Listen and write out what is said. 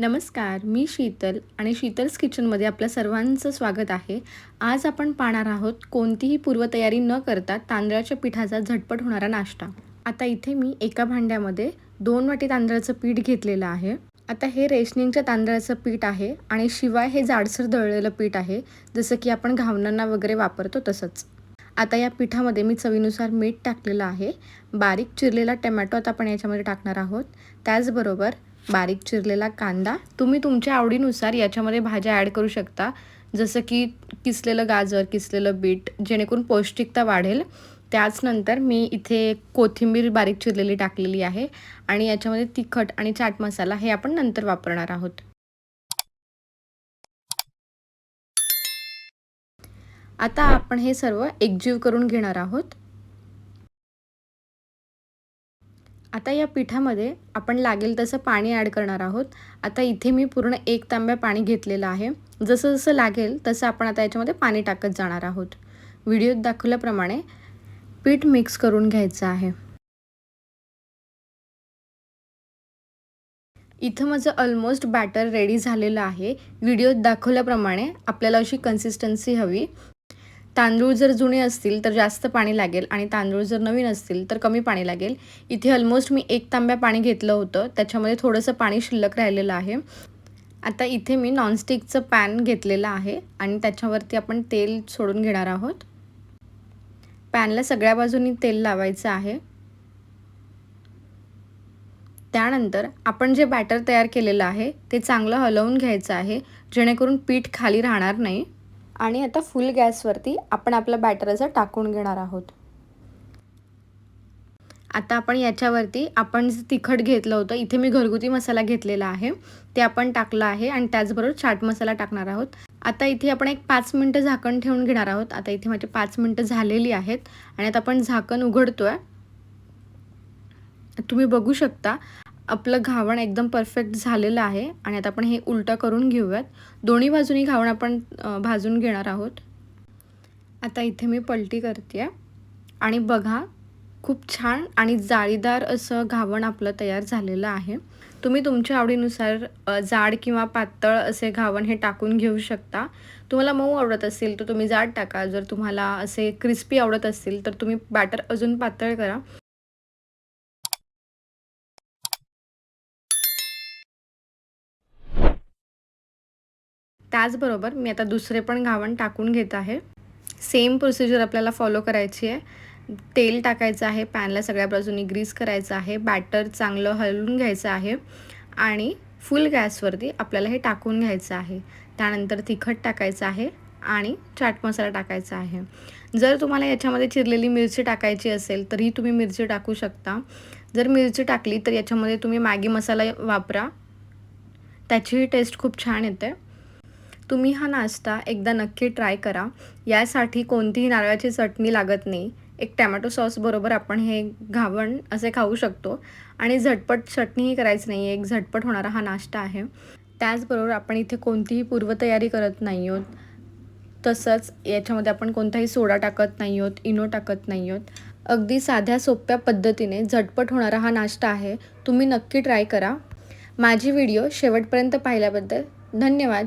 नमस्कार मी शीतल आणि शीतल्स किचनमध्ये आपल्या सर्वांचं स्वागत आहे. आज आपण पाहणार आहोत कोणतीही पूर्वतयारी न करता तांदळाच्या पिठाचा झटपट होणारा नाश्ता. आता इथे मी एका भांड्यामध्ये दोन वाटी तांदळाचं पीठ घेतलेलं आहे. आता हे रेशनिंगच्या तांदळाचं पीठ आहे आणि शिवाय हे जाडसर दळलेलं पीठ आहे जसं की आपण घावणांना वगैरे वापरतो तसंच. आता या पिठामध्ये मी चवीनुसार मीठ टाकलेलं आहे. बारीक चिरलेला टमॅटो आता आपण याच्यामध्ये टाकणार आहोत. त्याचबरोबर बारीक चिरलेला कांदा. तुम्ही तुमच्या आवडीनुसार याच्यामध्ये भाज्या ॲड करू शकता. जसं की किसलेलं गाजर किसलेलं बीट जेणेकरून पौष्टिकता वाढेल. त्याचनंतर मी इथे कोथिंबीर बारीक चिरलेली टाकलेली आहे. आणि याच्यामध्ये तिखट आणि चाट मसाला हे आपण नंतर वापरणार आहोत. आता आपण हे सर्व एकजीव करून घेणार आहोत. आता या पिठामध्ये आपण लागेल तसं पाणी ॲड करणार आहोत. आता इथे मी पूर्ण एक तांब्या पाणी घेतलेलं आहे. जसं जसं लागेल तसं आपण आता याच्यामध्ये पाणी टाकत जाणार आहोत. व्हिडिओत दाखवल्याप्रमाणे पीठ मिक्स करून घ्यायचं आहे. इथं माझं ऑलमोस्ट बॅटर रेडी झालेलं आहे. व्हिडिओत दाखवल्याप्रमाणे आपल्याला अशी कन्सिस्टन्सी हवी. तांदूळ जर जुने असतील तर जास्त पाणी लागेल आणि तांदूळ जर नवीन असतील तर कमी पाणी लागेल. इथे ऑलमोस्ट मी एक तांब्या पाणी घेतलं होतं. त्याच्यामध्ये थोडंसं पाणी शिल्लक राहिलेलं आहे. आता इथे मी नॉनस्टिकचं पॅन घेतलेलं आहे आणि त्याच्यावरती आपण तेल सोडून घेणार आहोत. पॅनला सगळ्या बाजूनी तेल लावायचं आहे. त्यानंतर आपण जे बॅटर तयार केलेलं आहे ते चांगलं हलवून घ्यायचं आहे. जेणेकरून पीठ खाली राहणार नाही. आणि आता फुल गॅसवरती आपण आपलं बॅटर असं टाकून घेणार आहोत. आता आपण याच्यावरती आपण जे तिखट घेतलं होतं इथे मी घरगुती मसाला घेतलेला आहे. ते आपण टाकलं आहे आणि त्याचबरोबर चाट मसाला टाकणार आहोत. आता इथे आपण एक पाच मिनटं झाकण ठेवून घेणार आहोत. आता इथे माझे पाच मिनटं झालेली आहेत आणि आता आपण झाकण उघडतो आहे तुम्ही बघू शकता. आपलं घावण एकदम परफेक्ट झालेलं आहे आणि आता आपण हे उलटं करून घेऊयात. दोन्ही बाजूनी घावण आपण भाजून घेणार आहोत. आता इथे मी पलटी करते आणि बघा खूप छान आणि जाळीदार असं घावण आपलं तयार झालेलं आहे. तुम्ही तुमच्या आवडीनुसार जाड किंवा पातळ असे घावण हे टाकून घेऊ शकता. तुम्हाला मऊ आवडत असेल तर तुम्ही जाड टाका. जर तुम्हाला असे क्रिस्पी आवडत असतील तर तुम्ही बॅटर अजून पातळ करा. त्याचबरोबर मी आता दुसरे पण घावण टाकून घेत आहे. सेम प्रोसिजर आपल्याला फॉलो करायची आहे. तेल टाकायचं आहे पॅनला सगळ्या बाजूनी ग्रीस करायचं आहे बॅटर चांगलं हलवून घ्यायचं आहे आणि फुल गॅसवरती आपल्याला हे टाकून घ्यायचं आहे. त्यानंतर तिखट टाकायचं आहे आणि चाट मसाला टाकायचा आहे. जर तुम्हाला याच्यामध्ये चिरलेली मिरची टाकायची असेल तरीही तुम्ही मिरची टाकू शकता. जर मिरची टाकली तर याच्यामध्ये तुम्ही मॅगी मसाला वापरा. त्याचीही टेस्ट खूप छान येते. तुम्ही हा नाश्ता एकदा नक्की ट्राय करा. यासाठी कोणतीही नारळाची चटणी लागत नाही. एक टॅमॅटो सॉसबरोबर आपण हे घावण असे खाऊ शकतो. आणि झटपट चटणीही करायची नाही एक झटपट होणारा हा नाश्ता आहे. त्याचबरोबर आपण इथे कोणतीही पूर्वतयारी करत नाही आहोत. तसंच याच्यामध्ये आपण कोणताही सोडा टाकत नाही आहोत. इनो टाकत नाही आहोत. अगदी साध्या सोप्या पद्धतीने झटपट होणारा हा नाश्ता आहे. तुम्ही नक्की ट्राय करा. माझी व्हिडिओ शेवटपर्यंत पाहिल्याबद्दल धन्यवाद.